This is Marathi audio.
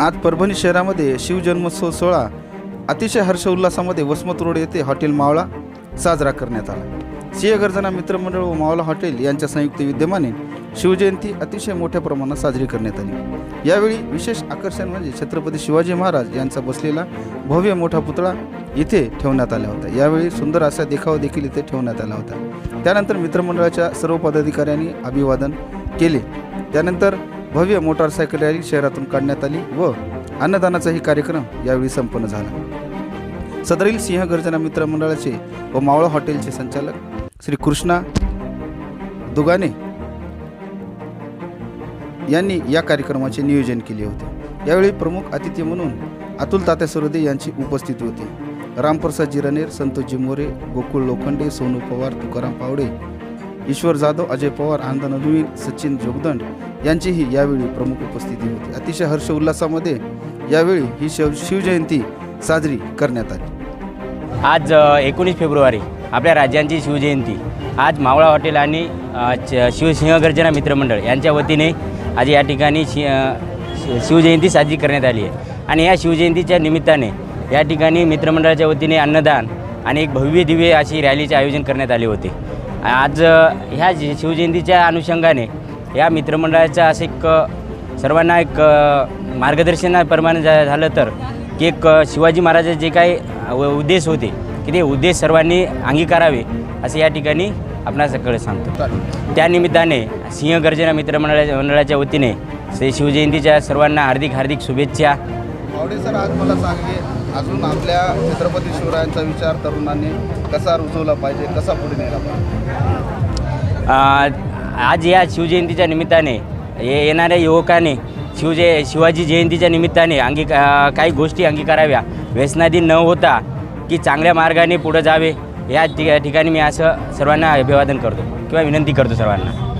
आज परभणी शहरामध्ये शिवजन्मोत्सव सोहळा अतिशय हर्षोल्लासामध्ये वसमत रोड येथे हॉटेल मावळा साजरा करण्यात आला. सिंहगर्जना मित्रमंडळ व मावळा हॉटेल यांच्या संयुक्त विद्यमाने शिवजयंती अतिशय मोठ्या प्रमाणात साजरी करण्यात आली. यावेळी विशेष आकर्षण म्हणजे छत्रपती शिवाजी महाराज यांचा बसलेला भव्य मोठा पुतळा इथे ठेवण्यात आला होता. यावेळी सुंदर असा देखावा देखील इथे ठेवण्यात आला होता. त्यानंतर मित्रमंडळाच्या सर्व पदाधिकाऱ्यांनी अभिवादन केले. त्यानंतर भव्य मोटारसायकल रॅली शहरातून काढण्यात आली व अन्नदानाचाही कार्यक्रम यावेळी संपन्न झाला. सदरील सिंहगर्जना मित्रमंडळाचे व मावळा हॉटेलचे संचालक श्री कृष्णा दुगाने यांनी या कार्यक्रमाचे नियोजन केले होते. यावेळी प्रमुख अतिथी म्हणून अतुल तात्या सरोदे यांची उपस्थिती होती. रामप्रसाद जिरानेर संतोषजी मोरे गोकुळ लोखंडे सोनू पवार तुकाराम पावडे ईश्वर जाधव अजय पवार आनंद नदवी सचिन जोगदंड यांचीही यावेळी प्रमुख उपस्थिती होती. अतिशय हर्ष उल्हासामध्ये यावेळी ही शिव शिवजयंती साजरी करण्यात आली. आज एकोणीस फेब्रुवारी आपल्या राज्यांची शिवजयंती. आज मावळा हॉटेल आणि शिवसिंहगर्जना मित्रमंडळ यांच्या वतीने आज या ठिकाणी शि शि- शिवजयंती साजरी करण्यात आली आहे. आणि या शिवजयंतीच्या निमित्ताने या ठिकाणी मित्रमंडळाच्या वतीने अन्नदान आणि एक भव्य दिव्य अशी रॅलीचे आयोजन करण्यात आले होते. आज ह्या शिवजयंतीच्या अनुषंगाने या मित्रमंडळाचा असं एक सर्वांना एक मार्गदर्शनाप्रमाणे झा झालं तर की एक शिवाजी महाराजाचे जे काही उद्देश होते की ते उद्देश सर्वांनी अंगीकारावे असे या ठिकाणी आपणा सगळं सांगतो. त्यानिमित्ताने सिंहगर्जना मित्रमंडळाच्या मंडळाच्या वतीने श्री शिवजयंतीच्या सर्वांना हार्दिक हार्दिक शुभेच्छा. पावडे सर आज मला सांगे अजून आपल्या छत्रपती शिवरायांचा विचार तरुणांनी कसा रुजवला पाहिजे कसा पुढे नेला पाहिजे? आज या शिवजयंतीच्या निमित्ताने ये येणाऱ्या युवकाने शिवजय शिवाजी जयंतीच्या निमित्ताने अंगी काही गोष्टी अंगीकाराव्या. व्यसनादी न होता की चांगल्या मार्गाने पुढं जावे या ठिकाणी मी असं सर्वांना अभिवादन करतो किंवा विनंती करतो सर्वांना.